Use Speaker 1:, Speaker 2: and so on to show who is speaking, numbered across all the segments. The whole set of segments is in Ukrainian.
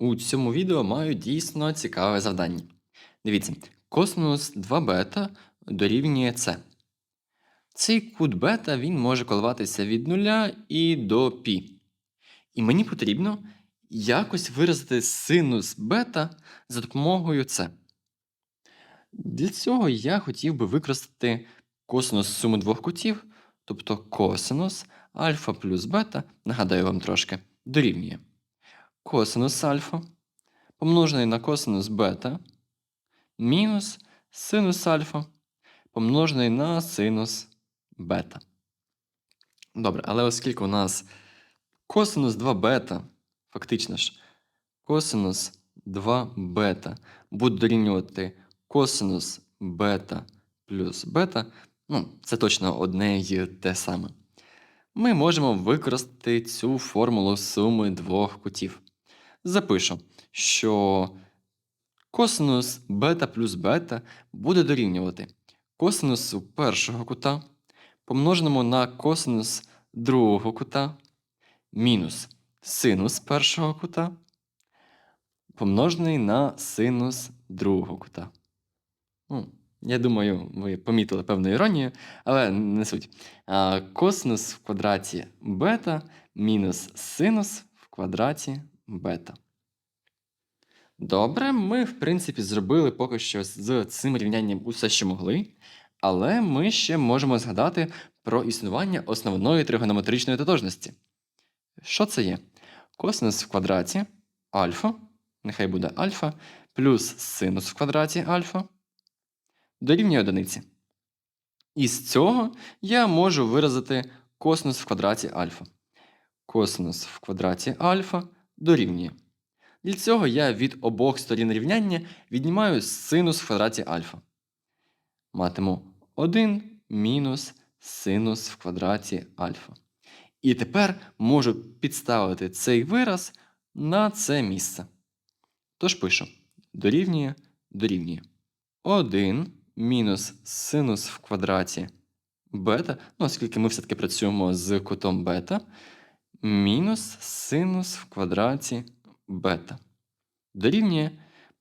Speaker 1: У цьому відео маю дійсно цікаве завдання. Дивіться, косинус 2 бета дорівнює С. Цей кут бета він може коливатися від 0 і до π. І мені потрібно якось виразити синус бета за допомогою С. Для цього я хотів би використати косинус суми двох кутів, тобто косинус альфа плюс бета, нагадаю вам трошки, дорівнює косинус альфа помножений на косинус бета мінус синус альфа помножений на синус бета. Добре, але оскільки у нас косинус 2 бета, фактично ж, косинус 2 бета буде дорівнювати косинус бета плюс бета, ну, це точно одне й те саме. Ми можемо використати цю формулу суми двох кутів. Запишу, що косинус бета плюс бета буде дорівнювати косинусу першого кута, помноженому на косинус другого кута, мінус синус першого кута, помножений на синус другого кута. Ну, я думаю, ви помітили певну іронію, але не суть. А, Косинус в квадраті бета мінус синус в квадраті бета. Добре, ми, в принципі, зробили поки що з цим рівнянням усе, що могли, але ми ще можемо згадати про існування основної тригонометричної тотожності. Що це є? Косинус в квадраті альфа, нехай буде альфа, плюс синус в квадраті альфа дорівнює одиниці. І з цього я можу виразити косинус в квадраті альфа. Косинус в квадраті альфа дорівнює. Для цього я від обох сторін рівняння віднімаю синус в квадраті альфа. Матиму 1 мінус синус в квадраті альфа. І тепер можу підставити цей вираз на це місце. Тож пишу: дорівнює, дорівнює. 1 мінус синус в квадраті бета, ну, оскільки ми все-таки працюємо з кутом бета, мінус синус в квадраті бета. Дорівнює,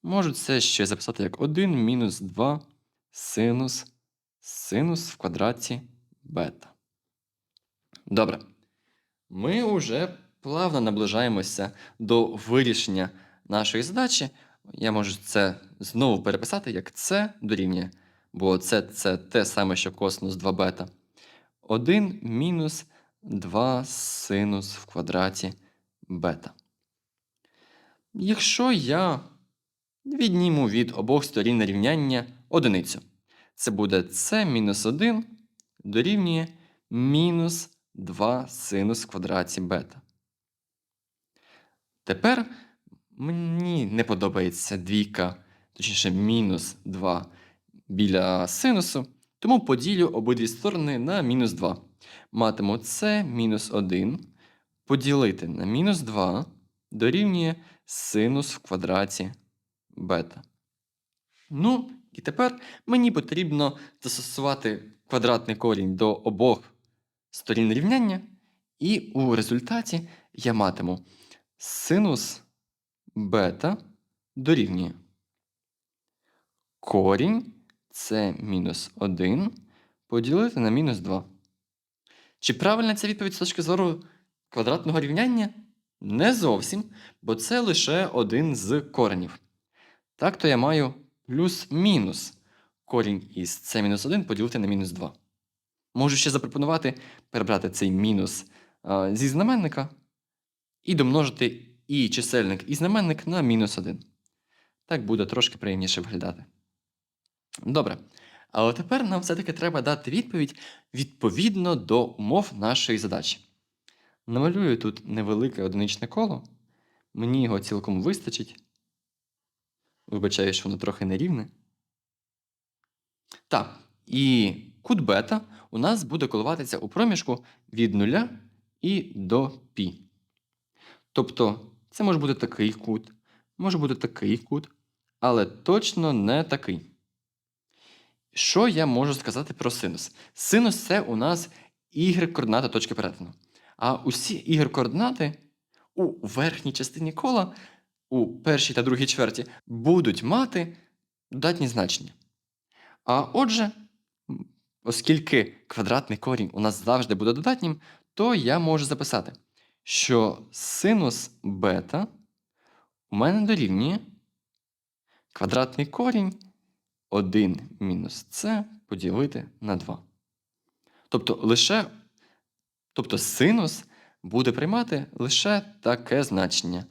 Speaker 1: можу це ще записати як 1 мінус 2 синус синус в квадраті бета. Добре. Ми вже плавно наближаємося до вирішення нашої задачі. Я можу це знову переписати як С дорівнює, бо це, це те саме, що косинус 2 бета. 1 мінус 2 синус в квадраті бета. Якщо я відніму від обох сторін рівняння одиницю, це буде С мінус 1 дорівнює мінус 2 синус в квадраті бета. Тепер мені не подобається двійка, точніше, мінус 2 біля синусу, тому поділю обидві сторони на мінус 2. Матиму С мінус 1 поділити на мінус 2 дорівнює синус в квадраті бета. Ну, і тепер мені потрібно застосувати квадратний корінь до обох сторін рівняння, і у результаті я матиму синус бета дорівнює корінь це мінус 1 поділити на мінус 2. Чи правильна ця відповідь з точки зору квадратного рівняння? Не зовсім, бо це лише один з коренів. Так то я маю плюс-мінус корінь із це мінус 1 поділити на мінус 2. Можу ще запропонувати перебрати цей мінус а, зі знаменника і домножити і чисельник, і знаменник на мінус 1. Так буде трошки приємніше виглядати. Добре. Але тепер нам все-таки треба дати відповідь відповідно до умов нашої задачі. Намалюю тут невелике одиничне коло. Мені його цілком вистачить. Вибачаю, що воно трохи нерівне. Так, і кут бета у нас буде коливатися у проміжку від 0 і до π. Тобто, це може бути такий кут, може бути такий кут, але точно не такий. Що я можу сказати про синус? Синус це у нас y-координата точки перетину. А усі y-координати у верхній частині кола у першій та другій чверті будуть мати додатні значення. А отже, оскільки квадратний корінь у нас завжди буде додатнім, то я можу записати, що синус бета у мене дорівнює квадратний корінь 1 мінус c поділити на 2. Тобто лише тобто синус буде приймати лише таке значення.